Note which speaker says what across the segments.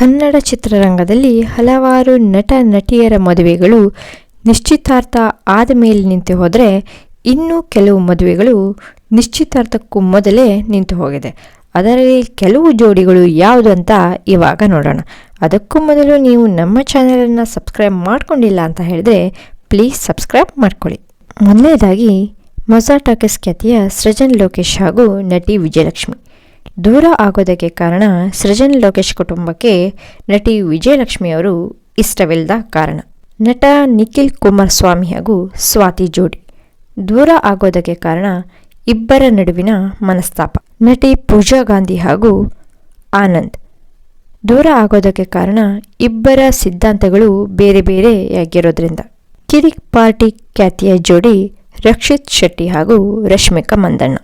Speaker 1: ಕನ್ನಡ ಚಿತ್ರರಂಗದಲ್ಲಿ ಹಲವಾರು ನಟ ನಟಿಯರ ಮದುವೆಗಳು ನಿಶ್ಚಿತಾರ್ಥ ಆದ ಮೇಲೆ ನಿಂತು ಹೋದರೆ ಇನ್ನೂ ಕೆಲವು ಮದುವೆಗಳು ನಿಶ್ಚಿತಾರ್ಥಕ್ಕೂ ಮೊದಲೇ ನಿಂತು ಹೋಗಿದೆ. ಅದರಲ್ಲಿ ಕೆಲವು ಜೋಡಿಗಳು ಯಾವುದು ಅಂತ ಇವಾಗ ನೋಡೋಣ. ಅದಕ್ಕೂ ಮೊದಲು ನೀವು ನಮ್ಮ ಚಾನಲನ್ನು ಸಬ್ಸ್ಕ್ರೈಬ್ ಮಾಡಿಕೊಂಡಿಲ್ಲ ಅಂತ ಹೇಳಿದ್ರೆ ಪ್ಲೀಸ್ ಸಬ್ಸ್ಕ್ರೈಬ್ ಮಾಡ್ಕೊಳ್ಳಿ. ಮೊದಲನೇದಾಗಿ ಮಜಾ ಟಾಕೀಸ್ ಖ್ಯಾತಿಯ ಸೃಜನ್ ಲೋಕೇಶ್ ಹಾಗೂ ನಟಿ ವಿಜಯಲಕ್ಷ್ಮಿ. ದೂರ ಆಗೋದಕ್ಕೆ ಕಾರಣ ಸೃಜನ್ ಲೋಕೇಶ್ ಕುಟುಂಬಕ್ಕೆ ನಟಿ ವಿಜಯಲಕ್ಷ್ಮಿಯವರು ಇಷ್ಟವಿಲ್ಲದ ಕಾರಣ. ನಟ ನಿಖಿಲ್ ಕುಮಾರಸ್ವಾಮಿ ಹಾಗೂ ಸ್ವಾತಿ ಜೋಡಿ. ದೂರ ಆಗೋದಕ್ಕೆ ಕಾರಣ ಇಬ್ಬರ ನಡುವಿನ ಮನಸ್ತಾಪ. ನಟಿ ಪೂಜಾ ಗಾಂಧಿ ಹಾಗೂ ಆನಂದ್. ದೂರ ಆಗೋದಕ್ಕೆ ಕಾರಣ ಇಬ್ಬರ ಸಿದ್ಧಾಂತಗಳು ಬೇರೆ ಬೇರೆಯಾಗಿರೋದ್ರಿಂದ ಕಿರಿಕ್ ಪಾರ್ಟಿ ಖ್ಯಾತಿಯ ಜೋಡಿ ರಕ್ಷಿತ್ ಶೆಟ್ಟಿ ಹಾಗೂ ರಶ್ಮಿಕಾ ಮಂದಣ್ಣ.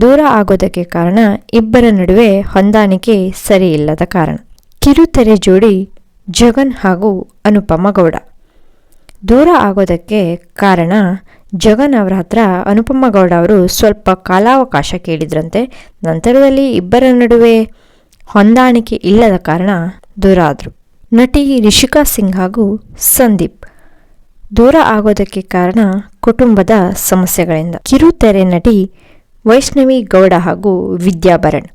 Speaker 1: ದೂರ ಆಗೋದಕ್ಕೆ ಕಾರಣ ಇಬ್ಬರ ನಡುವೆ ಹೊಂದಾಣಿಕೆ ಸರಿಯಿಲ್ಲದ ಕಾರಣ. ಕಿರುತೆರೆ ಜೋಡಿ ಜಗನ್ ಹಾಗೂ ಅನುಪಮ ಗೌಡ. ದೂರ ಆಗೋದಕ್ಕೆ ಕಾರಣ ಜಗನ್ ಅವರ ಹತ್ರ ಅನುಪಮ ಗೌಡ ಅವರು ಸ್ವಲ್ಪ ಕಾಲಾವಕಾಶ ಕೇಳಿದ್ರಂತೆ. ನಂತರದಲ್ಲಿ ಇಬ್ಬರ ನಡುವೆ ಹೊಂದಾಣಿಕೆ ಇಲ್ಲದ ಕಾರಣ ದೂರ ಆದರು. ನಟಿ ರಿಷಿಕಾ ಸಿಂಗ್ ಹಾಗೂ ಸಂದೀಪ್. ದೂರ ಆಗೋದಕ್ಕೆ ಕಾರಣ ಕುಟುಂಬದ ಸಮಸ್ಯೆಗಳಿಂದ. ಕಿರುತೆರೆ ನಟಿ ವೈಷ್ಣವಿ ಗೌಡ ಹಾಗೂ ವಿದ್ಯಾಭರಣ್.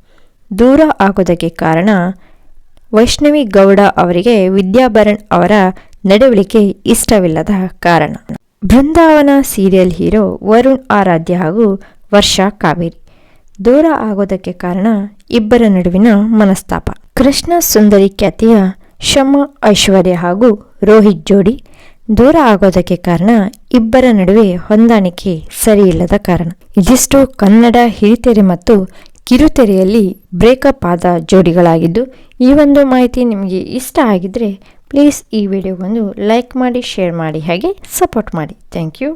Speaker 1: ದೂರ ಆಗೋದಕ್ಕೆ ಕಾರಣ ವೈಷ್ಣವಿ ಗೌಡ ಅವರಿಗೆ ವಿದ್ಯಾಭರಣ್ ಅವರ ನಡವಳಿಕೆ ಇಷ್ಟವಿಲ್ಲದ ಕಾರಣ. ಬೃಂದಾವನ ಸೀರಿಯಲ್ ಹೀರೋ ವರುಣ್ ಆರಾಧ್ಯ ಹಾಗೂ ವರ್ಷಾ ಕಾವೇರಿ. ದೂರ ಆಗೋದಕ್ಕೆ ಕಾರಣ ಇಬ್ಬರ ನಡುವಿನ ಮನಸ್ತಾಪ. ಕೃಷ್ಣ ಸುಂದರಿ ಖ್ಯಾತಿಯ ಶಮ ಐಶ್ವರ್ಯ ಹಾಗೂ ರೋಹಿತ್ ಜೋಡಿ. ದೂರ ಆಗೋದಕ್ಕೆ ಕಾರಣ ಇಬ್ಬರ ನಡುವೆ ಹೊಂದಾಣಿಕೆ ಸರಿಯಿಲ್ಲದ ಕಾರಣ. ಇದಿಷ್ಟು ಕನ್ನಡ ಹಿರಿತೆರೆ ಮತ್ತು ಕಿರುತೆರೆಯಲ್ಲಿ ಬ್ರೇಕಪ್ ಆದ ಜೋಡಿಗಳಾಗಿದ್ದು, ಈ ಒಂದು ಮಾಹಿತಿ ನಿಮಗೆ ಇಷ್ಟ ಆಗಿದ್ದರೆ ಪ್ಲೀಸ್ ಈ ವಿಡಿಯೋಗೊಂದು ಲೈಕ್ ಮಾಡಿ, ಶೇರ್ ಮಾಡಿ, ಹಾಗೆ ಸಪೋರ್ಟ್ ಮಾಡಿ. Thank you.